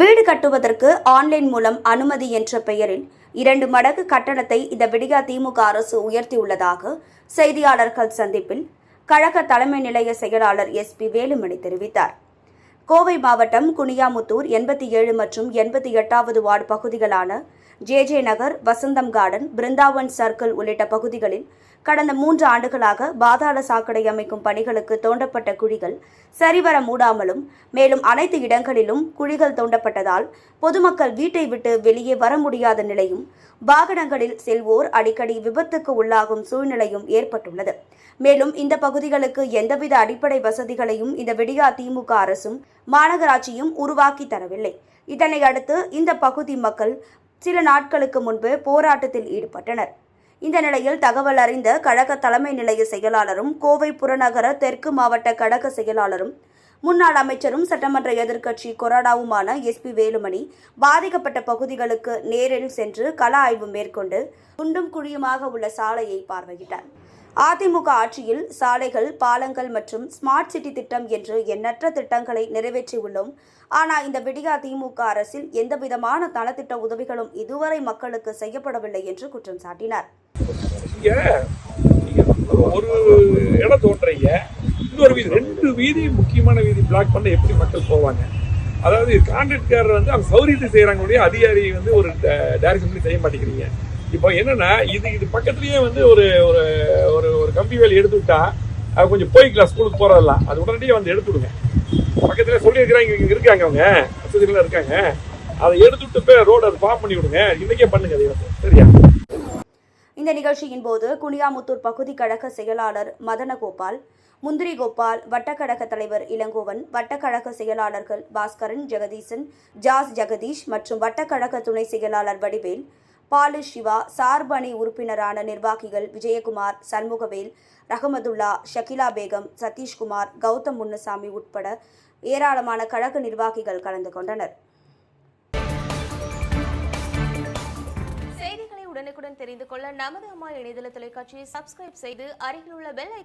வீடு கட்டுவதற்கு ஆன்லைன் மூலம் அனுமதி என்ற பெயரில் இரண்டு மடங்கு கட்டணத்தை இந்த விடியா திமுக அரசு உயர்த்தியுள்ளதாக செய்தியாளர்கள் சந்திப்பில் கழக தலைமை நிலைய செயலாளர் எஸ் பி வேலுமணி தெரிவித்தார். கோவை மாவட்டம் குனியாமுத்தூர் எண்பத்தி ஏழு மற்றும் எண்பத்தி எட்டாவது வார்டு பகுதிகளான J J Nagar Vasantham garden Brindavan circle உள்ளிட்ட பகுதிகளில் கடந்த மூன்று ஆண்டுகளாக பாதாள சாக்கடை அமைக்கும் பணிகளுக்கு தோண்டப்பட்ட குழிகள் சரிவர மூடாமலும் மேலும் அனைத்து இடங்களிலும் குழிகள் தோண்டப்பட்டதால் பொதுமக்கள் வீட்டை விட்டு வெளியே வர முடியாத நிலையும் வாகனங்களில் செல்வோர் அடிக்கடி விபத்துக்கு உள்ளாகும் சூழ்நிலையும் ஏற்பட்டுள்ளது. மேலும் இந்த பகுதிகளுக்கு எந்தவித அடிப்படை வசதிகளையும் இந்த விடியா திமுக அரசும் மாநகராட்சியும் உருவாக்கி தரவில்லை. இதனை அடுத்து இந்த பகுதி மக்கள் சில நாட்களுக்கு முன்பு போராட்டத்தில் ஈடுபட்டனர். இந்த நிலையில் தகவல் அறிந்த கழக தலைமை நிலைய செயலாளரும் கோவை புறநகர தெற்கு மாவட்ட கழக செயலாளரும் முன்னாள் அமைச்சரும் சட்டமன்ற எதிர்க்கட்சி கொறடாவுமான எஸ்பி வேலுமணி பாதிக்கப்பட்ட பகுதிகளுக்கு நேரில் சென்று கள ஆய்வு மேற்கொண்டு குண்டும் குழியுமாக உள்ள சாலையை பார்வையிட்டார். அதிமுக ஆட்சியில் சாலைகள் பாலங்கள் மற்றும் ஸ்மார்ட் சிட்டி திட்டம் என்று எண்ணற்ற திட்டங்களை நிறைவேற்றியுள்ளோம். ஆனால் இந்த விடியா திமுக அரசில் எந்தவிதமான நலத்திட்ட உதவிகளும் இதுவரை மக்களுக்கு செய்யப்படவில்லை என்று குற்றம் சாட்டினார். ஒரு இடம் தோன்றீங்க இன்னொரு வீதி ரெண்டு வீதி முக்கியமான வீதி பிளாக் பண்ண எப்படி மக்கள் போவாங்க? அதாவது கான்ட்ராக்டர் வந்து அவங்க சௌரியத்தை செய்யறாங்க அதிகாரி வந்து ஒரு டைரக்ஷன் செய்ய மாட்டேங்கிறீங்க. இப்போ என்னன்னா இது இது பக்கத்துலயே வந்து ஒரு ஒரு ஒரு ஒரு கம்பி வேலை எடுத்து விட்டா அது கொஞ்சம் போய்க்கலாம் ஸ்கூலுக்கு போறதெல்லாம் அது உடனடியே வந்து எடுத்து விடுங்க. பக்கத்துல சொல்லியிருக்கிறாங்க இங்க இருக்காங்க அவங்க வசதிகள் இருக்காங்க. அதை எடுத்து விட்டு போய் ரோடு அதை ஃபார்ம் பண்ணி விடுங்க. இன்னைக்கே பண்ணுங்க அதை வந்து. சரியா? இந்த நிகழ்ச்சியின் போது குனியாமுத்தூர் பகுதி கழக செயலாளர் மதனகோபால் முந்திரி கோபால் வட்டக்கழக தலைவர் இளங்கோவன் வட்டக்கழக செயலாளர்கள் பாஸ்கரன் ஜெகதீசன் ஜாஸ் ஜெகதீஷ் மற்றும் வட்டக்கழக துணை செயலாளர் வடிவேல் பாலு சிவா சார்பு அணி உறுப்பினரான நிர்வாகிகள் விஜயகுமார் சண்முகவேல் ரஹமதுல்லா ஷகிலா பேகம் சதீஷ்குமார் கௌதம் முன்னசாமி உட்பட ஏராளமான கழக நிர்வாகிகள் கலந்து கொண்டனர். செய்திகளை உடனுக்குடன் தெரிந்து கொள்ள நமது அம்மா இணையதள தொலைக்காட்சியை சப்ஸ்கிரைப் செய்து அருகில் உள்ள பெல் ஐக்கான்